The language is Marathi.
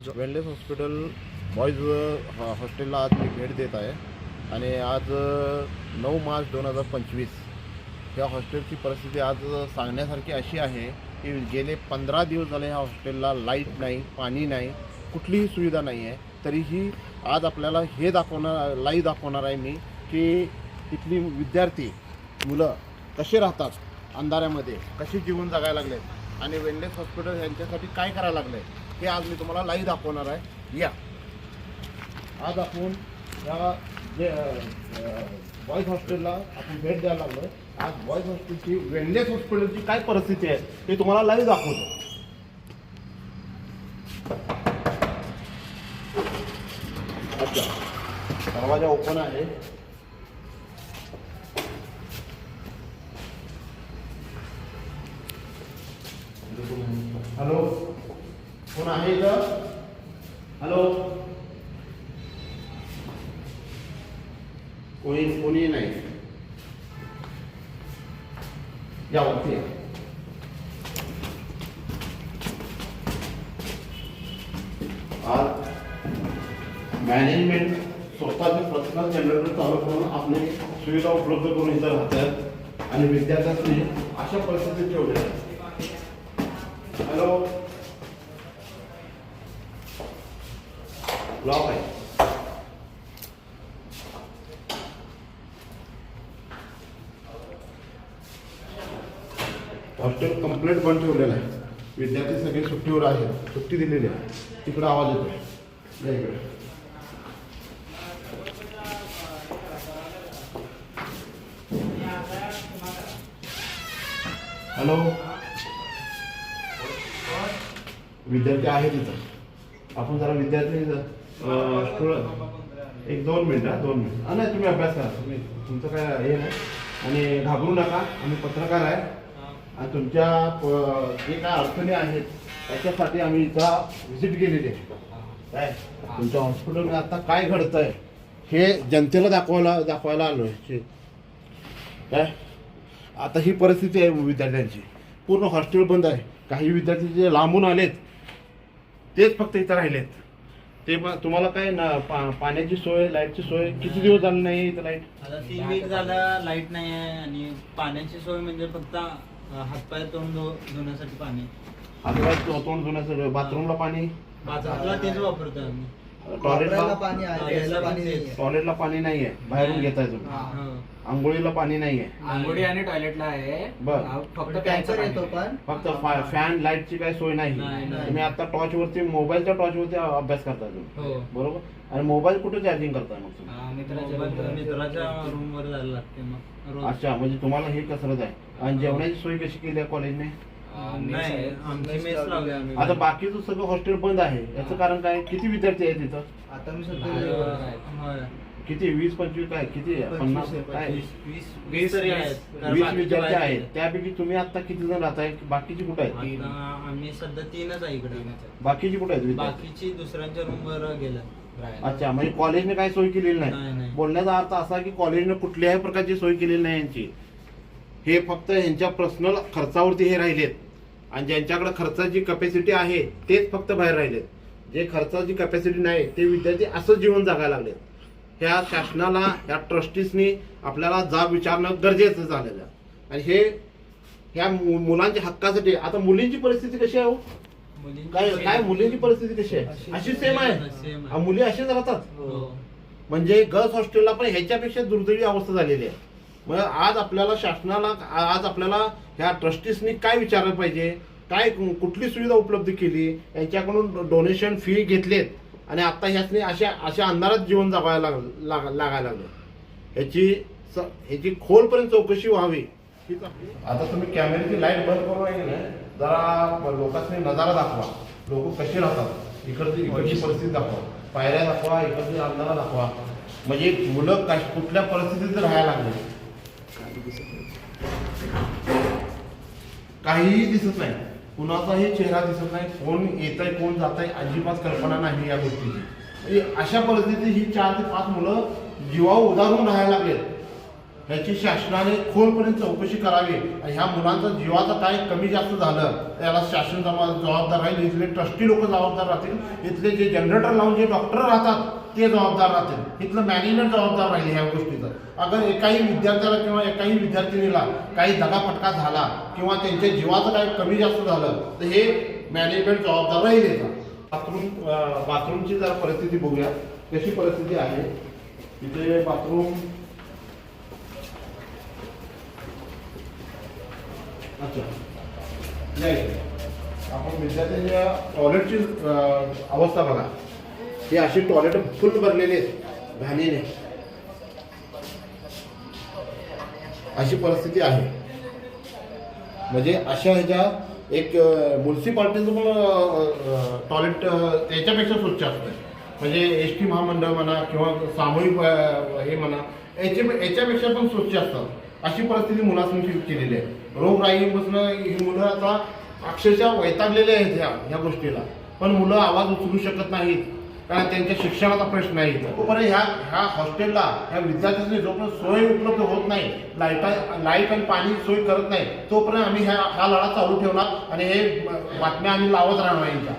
वेलनेस हॉस्पिटल बॉईज हॉस्टेलला आज मी भेट देत आहे. आणि आज नऊ मार्च दोन हजार पंचवीस ह्या हॉस्टेलची परिस्थिती आज सांगण्यासारखी अशी आहे की गेले पंधरा दिवस झाले ह्या हॉस्टेलला लाइट नाही पाणी नाही कुठलीही सुविधा नाही आहे. तरीही आज आपल्याला हे दाखवणार लाई दाखवणार आहे मी की इथली विद्यार्थी मुलं कसे राहतात अंधाऱ्यामध्ये कसे जीवन जगायला लागलेत आणि वेलनेस हॉस्पिटल यांच्यासाठी काय करायला लागलं आहे हे आज मी तुम्हाला लाईव्ह दाखवणार आहे. या. आज आपण या जे बॉईज हॉस्टेलला आपण भेट द्यायला लागलो आज बॉईज हॉस्टेलची वेलनेस हॉस्पिटलची काय परिस्थिती आहे ते तुम्हाला लाईव्ह दाखवतो. अच्छा. दरवाजा ओपन आहे. हॅलो कोण आहे इथं? हॅलो कोणी कोणी नाही. या वरती या. आज मॅनेजमेंट स्वतःचे पर्सनल जनरेटर चालू करून आपली सुविधा उपलब्ध करून इथं राहतात आणि विद्यार्थ्यांनी अशा परिस्थितीत ठेवले हॅलो ब्लॉक आहे हॉस्टेल कंप्लीट बंद ठेवलेलं आहे. विद्यार्थी सगळे सुट्टीवर आहेत. सुट्टी दिलेली आहे. तिकडं आवाज येतोय. या इकडे. हॅलो? विद्यार्थी आहेत तिथं आपण जरा विद्यार्थी थोडं एक दोन मिनिट हा दोन मिनिट. हा, नाही तुम्ही अभ्यास करा तुम्ही तुमचं काय हे नाही. आणि घाबरू नका आम्ही पत्रकार आहे. आणि तुमच्या प- जे काय अडचणी आहेत त्याच्यासाठी आम्ही इथं व्हिजिट केलेली आहे. काय? तुमच्या हॉस्पिटलमध्ये आता काय घडतंय हे जनतेला दाखवायला दाखवायला आलो आहे काय? आता ही परिस्थिती आहे विद्यार्थ्यांची. पूर्ण हॉस्टेल बंद आहे. काही विद्यार्थी जे लांबून आलेत तेच फक्त इथं राहिलेत. ते मग तुम्हाला काय ना पा- पाण्याची सोय लाईटची सोय किती दिवस झाले नाही इथं लाइट? आता तीन वीक झालं लाइट नाही आहे आणि पाण्याची सोय म्हणजे फक्त अं, हातपाय तोंड धु धुण्यासाठी पाणी. हातपाय तो- तोंड धुण्याचं बाथरूमला पाणी? बाथरूमला तेच वापरतो आम्ही. टॉयलेटला पाणी आहे हा, पाणी तेच. नाहीये. टॉयलेटला पाणी नाही आहे बाहेरून घेताय तुम्ही हा. आंघोळीला पाणी नाही आहे आंघोळी आणि टॉयलेटला आहे बर. हा, फक्त पण प्यायचं टँकर येतो पाणी. पण फक्त फा- फॅन लाईटची काही सोय नाही नाही, नाही. तुम्ही आता टॉर्च वरती मोबाईलच्या टॉर्च वरती अभ्यास करताय तुम्ही हो बरोबर आणि मोबाईल कुठे चार्जिंग करताय मग तुम्ही हा, मित्राच्या मोबाईल बरोबर. मित्राच्या रूम वर जायला लागते मग रोज अच्छा म्हणजे तुम्हाला हे कसरत आहे आणि जेवणाची सोय कशी केली आहे कॉलेजने हा, नाही नाही आमची मेस लावली आम्ही. आता बाकीचं सगळं हॉस्टेल बंद आहे. याचं कारण काय? किती विद्यार्थी आहेत तिथं? आता मी हा, सध्या. किती? वीस पंचवीस काय? किती? आहे? पन्नास आहे, काय. वीस वीस- वीस तरी वीस- आहेत. कारण वीस बाकीचे विद्यार्थी बाहेर आहेत. त्यापैकी तुम्ही आता किती जण राहताय बाकीची कुठे आहेत? आता आम्ही सध्या तीनच आहे इकडे. बाकीची कुठे आहेत विद्यार्थी? बाकीची दुसऱ्यांच्या रूम वर गेलं राहायला. अच्छा म्हणजे कॉलेजने काही सोय केलेली नाही, नाही नाही. बोलण्याचा अर्थ असा की कॉलेजने कुठल्याही प्रकारची सोय केलेली नाही यांची. हे फक्त यांच्या पर्सनल खर्चावरती हे राहिलेत. आणि ज्यांच्याकडे खर्चाची कपॅसिटी आहे तेच फक्त बाहेर राहिलेत. जे खर्चाची कपॅसिटी नाही ते विद्यार्थी असं जीवन जगायला लागलेत. ह्या शासनाला ह्या ट्रस्टीजनी आपल्याला जाब विचारणं गरजेचं झालेलं. आणि हे ह्या मुलांच्या हक्कासाठी आता मुलींची परिस्थिती कशी आहे हो? काय काय मुलींची परिस्थिती कशी आहे? अशी- सेम आहे. मुली असेच राहतात. हो. म्हणजे गर्ल्स हॉस्टेलला पण ह्याच्यापेक्षा दुर्दैवी अवस्था झालेली आहे. मग आज आपल्याला शासनाला आज आपल्याला ह्या ट्रस्टीसनी काय विचारलं पाहिजे? काय कुठली सुविधा उपलब्ध केली? यांच्याकडून डोनेशन फी घेतलेत. आणि आता ह्यासनी अशा अशा अंधारात जीवन जगायला लाग- लाग- लागायला लागलं. ह्याची स- ह्याची खोलपर्यंत चौकशी व्हावी. आता तुम्ही कॅमेऱ्याची लाइट बंद करून आहे ना जरा लोकांनी नजारा दाखवा. लोक कसे राहतात? इकडची इकडची परिस्थिती दाखवा. पायऱ्या दाखवा इकडची अंधारा दाखवा. म्हणजे मुलं कुठल्या परिस्थितीत राहायला लागले? काहीही दिसत नाही. कुणाचाही चेहरा दिसत नाही. कोण येत आहे कोण जात आहे अजिबात कल्पना नाही या गोष्टीची. म्हणजे अशा परिस्थितीत ही चार ते पाच मुलं जीवा उदारून राहायला लागलेत. ह्याची शासनाने खोलपर्यंत चौकशी करावी. आणि ह्या मुलांचा जीवाचं काय कमी जास्त झालं त्याला शासन जमा- जबाबदार राहील इथले ट्रस्टी लोक जबाबदार राहतील इथले जे जनरेटर लावून जे डॉक्टर राहतात ते जबाबदार राहतील. इथलं मॅनेजमेंट जबाबदार राहील ह्या गोष्टीचं. अगर एकाही विद्यार्थ्याला किंवा एकाही विद्यार्थिनीला काही दगाफटका झाला किंवा त्यांच्या जीवाचं काही कमी जास्त झालं तर हे मॅनेजमेंट जबाबदार राहील याचा. बाथरूम बाथरूमची जर परिस्थिती बघूया. कशी परिस्थिती आहे? तिथे बाथरूम अच्छा. नाही. आपण विद्यार्थ्यांच्या टॉयलेटची अवस्था बघा. ही अशी टॉयलेट फुल भरलेली आहेत. घाणीने. अशी परिस्थिती आहे. म्हणजे अशा ह्याच्या एक म्युन्सिपाल्टीचं पण टॉयलेट याच्यापेक्षा स्वच्छ असतं. म्हणजे एस टी महामंडळ म्हणा किंवा सामूहिक हे म्हणा याच्या याच्यापेक्षा पण स्वच्छ असतात अशी परिस्थिती मुलांनी केलेली आहे. रोगराईपासून ही मुलं आता अक्षरशः वैतागलेले आहेत ह्या ह्या गोष्टीला. पण मुलं आवाज उचलू शकत नाहीत. कारण त्यांच्या शिक्षणाचा प्रश्न आहे तोपर्यंत ह्या ह्या हॉस्टेलला ह्या विद्यार्थ्यांची जोपर्यंत सोय उपलब्ध होत नाही लाईटा लाइट आणि पाणी सोय करत नाही तोपर्यंत आम्ही ह्या हा लढा चालू ठेवणार आणि हे बातम्या आम्ही लावत राहणार यांच्या.